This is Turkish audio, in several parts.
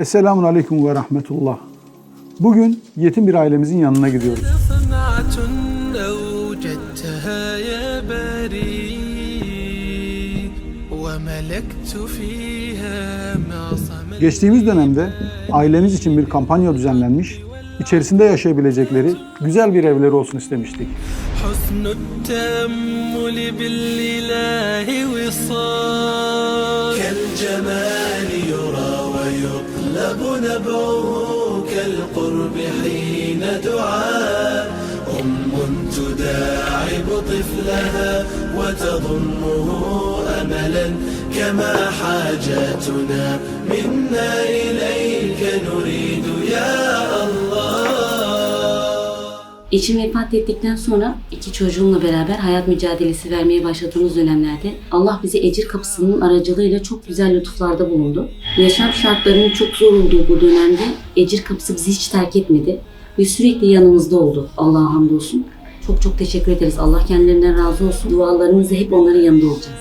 Esselamun Aleyküm ve Rahmetullah. Bugün yetim bir ailemizin yanına gidiyoruz. صنعة أوجدتها يا بريء وملكت فيها معصم Geçtiğimiz dönemde ailemiz için bir kampanya düzenlenmiş, içerisinde yaşayabilecekleri güzel bir evleri olsun istemiştik. حسن التأمل بالإله وصال ويطلب نبعه كالقرب حين دعاء أم تداعب طفلها وتظنه أملا كما حاجاتنا منا إليك. Eşim vefat ettikten sonra iki çocuğumla beraber hayat mücadelesi vermeye başladığımız dönemlerde Allah bize ecir kapısının aracılığıyla çok güzel lütuflarda bulundu. Yaşam şartlarının çok zor olduğu bu dönemde ecir kapısı bizi hiç terk etmedi ve sürekli yanımızda oldu. Allah'a hamdolsun. Çok çok teşekkür ederiz. Allah kendilerinden razı olsun. Dualarımızda hep onların yanında olacağız.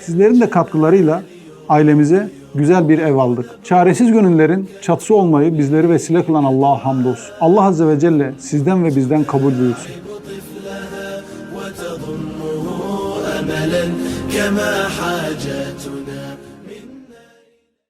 Sizlerin de katkılarıyla ailemize güzel bir ev aldık. Çaresiz gönüllerin çatısı olmayı bizleri vesile kılan Allah'a hamdolsun. Allah Azze ve Celle sizden ve bizden kabul buyursun. وتظنه أملا كما حاجاتنا